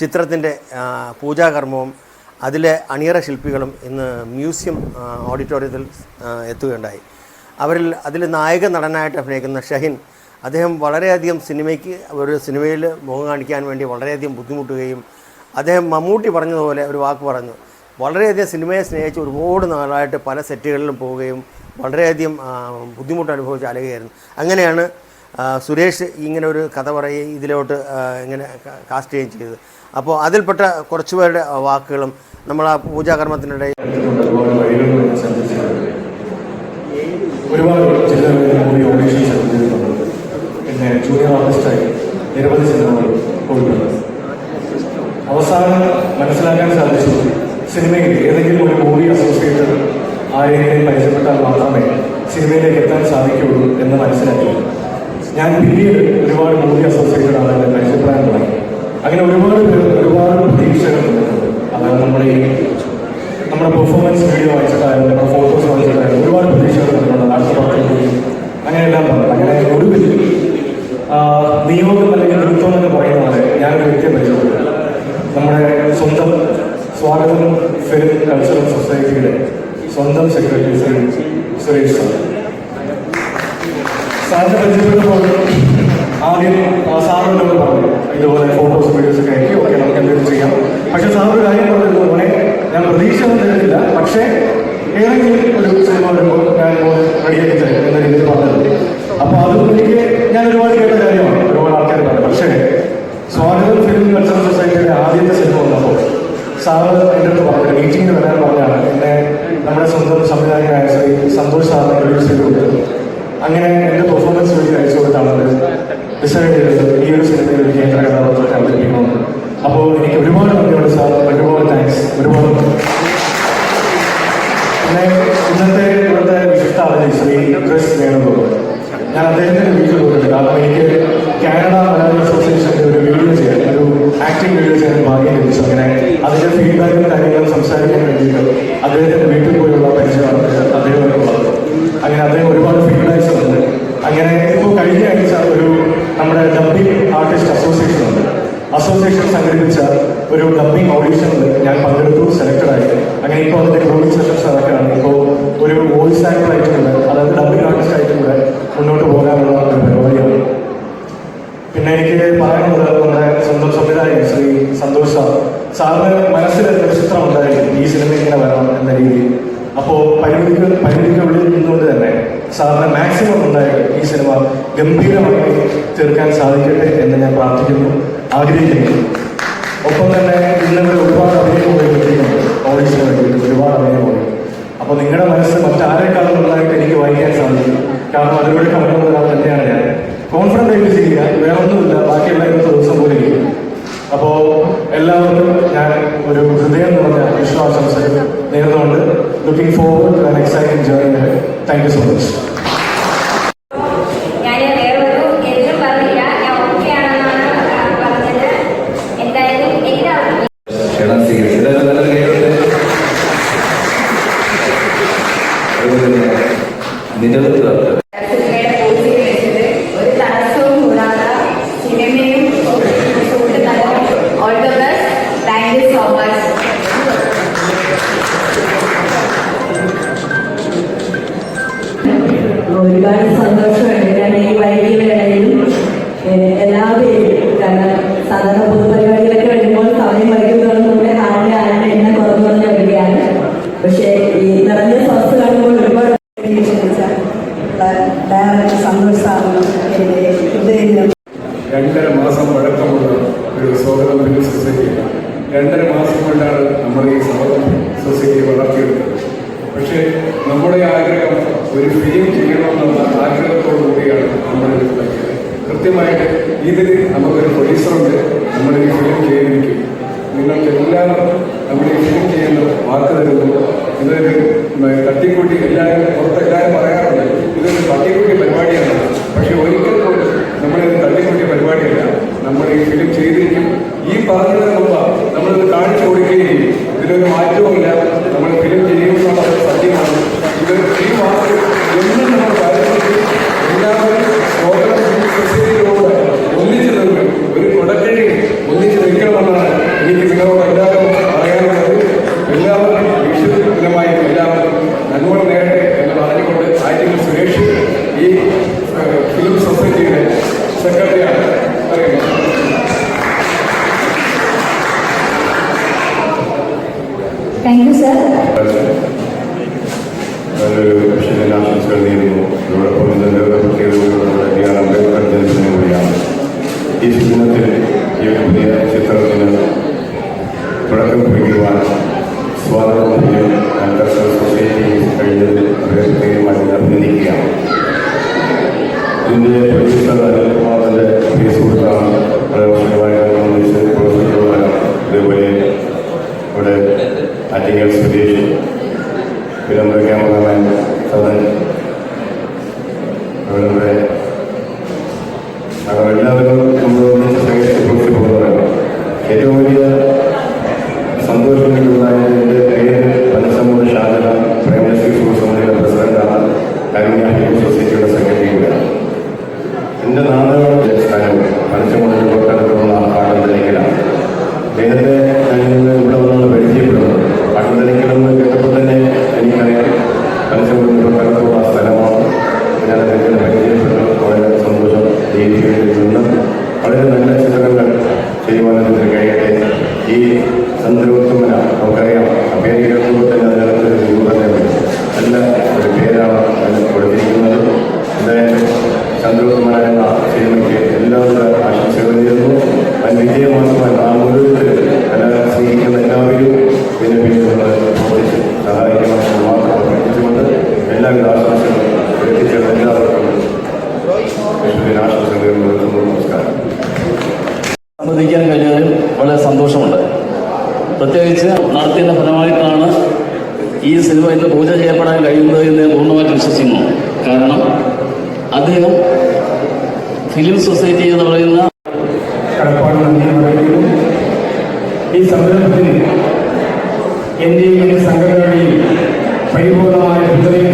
ചിത്രത്തിന്റെ പൂജാകർമ്മവും അതിലെ അണിയറ ശില്പികളും ഇന്ന് മ്യൂസിയം ഓഡിറ്റോറിയത്തിൽ എത്തുകയുണ്ടായി. അവരിൽ അതിൽ നായക നടനായിട്ട് അഭിനയിക്കുന്ന ഷഹിൻ അദ്ദേഹം വളരെയധികം സിനിമയ്ക്ക് ഒരു സിനിമയിൽ മുഖം കാണിക്കാൻ വേണ്ടി വളരെയധികം ബുദ്ധിമുട്ടുകയും അദ്ദേഹം മമ്മൂട്ടി പറഞ്ഞതുപോലെ ഒരു വാക്ക് പറഞ്ഞു. വളരെയധികം സിനിമയെ സ്നേഹിച്ച് ഒരുപാട് നാളായിട്ട് പല സെറ്റുകളിലും പോവുകയും വളരെയധികം ബുദ്ധിമുട്ട് അനുഭവിച്ച് അലയുകയായിരുന്നു. അങ്ങനെയാണ് സുരേഷ് ഇങ്ങനെ ഒരു കഥ പറയുകയും ഇതിലോട്ട് ഇങ്ങനെ കാസ്റ്റ് ചെയ്യുകയും ചെയ്തത് അപ്പോൾ അതിൽപ്പെട്ട കുറച്ച് പേരുടെ വാക്കുകളും നമ്മൾ ആ പൂജാകർമ്മത്തിനിടയിൽ ഒരുപാട് പിന്നെ ജൂനിയർ ആർട്ടിസ്റ്റായി നിരവധി സിനിമകൾ പോയിട്ടുണ്ട്. അവസാനം മനസ്സിലാക്കാൻ സാധിച്ചു സിനിമയിൽ ഏതെങ്കിലും ഒരു മൂവി അസോസിയേറ്റഡ് ആരെങ്കിലും പരിചയപ്പെട്ടാൽ മാത്രമേ സിനിമയിലേക്ക് എത്താൻ സാധിക്കുകയുള്ളൂ എന്ന് മനസ്സിലാക്കി. ഞാൻ പിന്നീട് ഒരുപാട് മൂവി അസോസിയേറ്റഡാണ് എന്റെ കാഴ്ചപ്പെടാൻ തുടങ്ങി. അങ്ങനെ ഒരുപാട് പേർ ഒരുപാട് പ്രതീക്ഷകൾ നിന്നിട്ടുണ്ട് അതായത് നമ്മുടെ നമ്മുടെ പെർഫോമൻസ് വീഡിയോ വായിച്ചിട്ടായാലും നമ്മുടെ ഫോട്ടോസ് വായിച്ചിട്ടായാലും ഒരുപാട് പ്രതീക്ഷകൾ നിന്നിട്ടുണ്ട് അടുത്ത പടത്തിൽ അങ്ങനെയെല്ലാം പറഞ്ഞു അങ്ങനെ ഒടുവിൽ നിയോഗം അല്ലെങ്കിൽ നൃത്തം എന്ന് പറയുന്ന പോലെ ഞാനൊരു വ്യക്തിയെ പരിചയപ്പെട്ടു നമ്മുടെ സ്വന്തം സ്വാഗതം ഫിലിം കൾച്ചറൽ സൊസൈറ്റിയുടെ സ്വന്തം സെക്രട്ടറി ശ്രീ സുരേഷ് സാർ. സാറിനെ പരിചയപ്പെട്ടപ്പോൾ ആദ്യം സാറിനോട് പറഞ്ഞു. ഇതുപോലെ ഫോട്ടോസ് വീഡിയോസ് ഒക്കെ അയക്കി ഓക്കെ നമുക്ക് എന്തെങ്കിലും ചെയ്യാം. പക്ഷെ സാർ ഒരു കാര്യം പറഞ്ഞത് പോലെ ഞാൻ പ്രതീക്ഷ ഒന്നും തരുന്നില്ല പക്ഷേ ഏതെങ്കിലും ഒരു സിനിമ വരുമ്പോൾ ഞാൻ റെഡിയാക്കി തരും എന്ന രീതിയിൽ പറഞ്ഞത്. അപ്പോൾ അതും എനിക്ക് ഞാൻ ഒരുപാട് കേട്ട കാര്യമാണ്. ഒരുപാട് ആൾക്കാർ പറഞ്ഞു. പക്ഷേ സ്വാഗതം ഫിലിം കൾച്ചറൽ സൊസൈറ്റിയുടെ ആദ്യത്തെ സിനിമ വന്നപ്പോൾ സാറ് എന്റെ അടുത്ത് പറഞ്ഞു മീറ്റിംഗിന് വരാൻ പറഞ്ഞാണ്. എന്നെ നമ്മുടെ സ്വന്തം സംവിധായകനായ ശ്രീ സന്തോഷ് സാറിനെ പ്രൊഡ്യൂസ് ചെയ്ത് കൊടുത്തത് അങ്ങനെ വേണ്ടി അയച്ചു കൊടുത്താണ് അവർ ഡിസൈഡ് ചെയ്തത് ഈ ഒരു സിനിമയിൽ ഒരു അപ്പോൾ എനിക്ക് ഒരുപാട് നന്ദിയുണ്ട് സാർ. ഒരുപാട് താങ്ക്സ് ഒരുപാട് പിന്നെ ഇന്നത്തെ ഇവിടുത്തെ വിശിഷ്ട അതിഥി ശ്രീ ക്രിസ് വേണുഗോപാൽ ഞാൻ അദ്ദേഹത്തിന്റെ വീട്ടിൽ പോയിട്ടുണ്ട് കാരണം എനിക്ക് കാനഡ മലയാളം അസോസിയേഷന്റെ ഒരു വീഡിയോ ചെയ്യാൻ ഒരു ആക്ടിംഗ് വീഡിയോ ചെയ്യാൻ ഭാഗ്യം ലഭിച്ചു. അങ്ങനെ അതിന്റെ ഫീഡ്ബാക്കും കാര്യങ്ങളും സംസാരിക്കാൻ വേണ്ടിയിട്ട് അദ്ദേഹത്തിന്റെ വീട്ടിൽ പോയുള്ള പരിചയമാണ് അദ്ദേഹത്തിനുള്ളത് അങ്ങനെ അദ്ദേഹം ഒരുപാട് ഫീഡ്ബാക്സ് ഉണ്ട് അങ്ങനെ ഇപ്പോൾ കഴിഞ്ഞ ആഴ്ച ഒരു നമ്മുടെ ഡബിംഗ് ആർട്ടിസ്റ്റ് അസോസിയേഷൻ ഉണ്ട് അസോസിയേഷൻ സംഘടിപ്പിച്ച ഒരു ഡബിംഗ് ഓഡീഷനിൽ ഞാൻ പങ്കെടുത്തു സെലക്ടഡ് ആയി അങ്ങനെ ഇപ്പോൾ അതിന്റെ ഗ്രോയിങ് സെഷൻസ് നടക്കുകയാണ് ഇപ്പോൾ ഒരു വോയിസ് ആക്ടർ ആയിട്ടും കൂടെ അതായത് ഡബിംഗ് ആർട്ടിസ്റ്റ് ആയിട്ടും കൂടെ മുന്നോട്ട് പോകാനുള്ള ഒരു പരിപാടിയാണ് പിന്നെ എനിക്ക് പറയാനുള്ളത് നമ്മുടെ സ്വന്തം സംവിധായകൻ ശ്രീ സന്തോഷ് സാർ സാറിന് മനസ്സിൽ ഒരു ചിത്രം ഉണ്ടായിരുന്നു ഈ സിനിമ ഇങ്ങനെ വരണം എന്ന രീതിയിൽ അപ്പോൾ പരിമിതികൾ പരിമിതിക്കുള്ളിൽ നിന്നുകൊണ്ട് തന്നെ സാറിന് മാക്സിമം ഉണ്ടായിട്ട് ഈ സിനിമ ഗംഭീരമായി തീർക്കാൻ സാധിക്കട്ടെ എന്ന് ഞാൻ പ്രാർത്ഥിക്കുന്നു ആഗ്രഹിക്കുന്നു. ഒപ്പം തന്നെ ഇന്നിവിടെ ഒരുപാട് അഭിനയം ഓഡീഷന് വേണ്ടിയിട്ട് ഒരുപാട് അഭിനയം അപ്പൊ നിങ്ങളുടെ മനസ്സ് മറ്റാരെക്കാളും നന്നായിട്ട് എനിക്ക് വായിക്കാൻ സാധിക്കും. കാരണം അതിലൂടെ കടന്നു ഒരാൾ തന്നെയാണ് ഞാൻ. കോൺഫിഡന്റ് ആയിട്ട് ചെയ്യുക വേറെ ഒന്നുമില്ല ബാക്കിയുള്ള ഇന്നത്തെ ദിവസം പോലെ അപ്പോൾ എല്ലാവർക്കും ഞാൻ ഒരു ഹൃദയം നിറഞ്ഞ വിശ്വാസം നേർന്നുകൊണ്ട് looking forward to an exciting journey thank you so much ഒരു ഫിലിം ചെയ്യണമെന്നുള്ള ആഗ്രഹത്തോടു കൂടിയാണ് നമ്മൾ ഇത് തുടങ്ങിയത് കൃത്യമായിട്ട് ഇതിൽ നമുക്കൊരു പ്രൊഡ്യൂസറുണ്ട് നമ്മൾ ഈ ഫിലിം ചെയ്തിരിക്കും. നിങ്ങൾക്ക് എല്ലാവർക്കും നമ്മൾ ഈ ഫിലിം ചെയ്യുന്ന വാക്ക് തരുന്നു ഇതൊരു തട്ടിക്കൂട്ടി എല്ലാവരും വളരെ ഫീസ് കൊടുത്താണ് അതേപോലെ ഇവിടെ ആറ്റിങ്ങൽ സുരേഷ് വിളംബര ക്യാമറമാൻ അവരുടെ അവർ എല്ലാവരും നമ്മൾ సందర్భంగా ഈ സിനിമ ഇന്ന് പൂജ ചെയ്യപ്പെടാൻ കഴിയുന്നത് എന്ന് ഞാൻ പൂർണമായിട്ട് വിശ്വസിക്കുന്നു. കാരണം അദ്ദേഹം ഫിലിം സൊസൈറ്റി എന്ന് പറയുന്ന ഈ സംരംഭത്തിന് എന്റെയും എന്റെ സംഘടനയുടെയും പരിപൂർണമായ പിന്തുണയും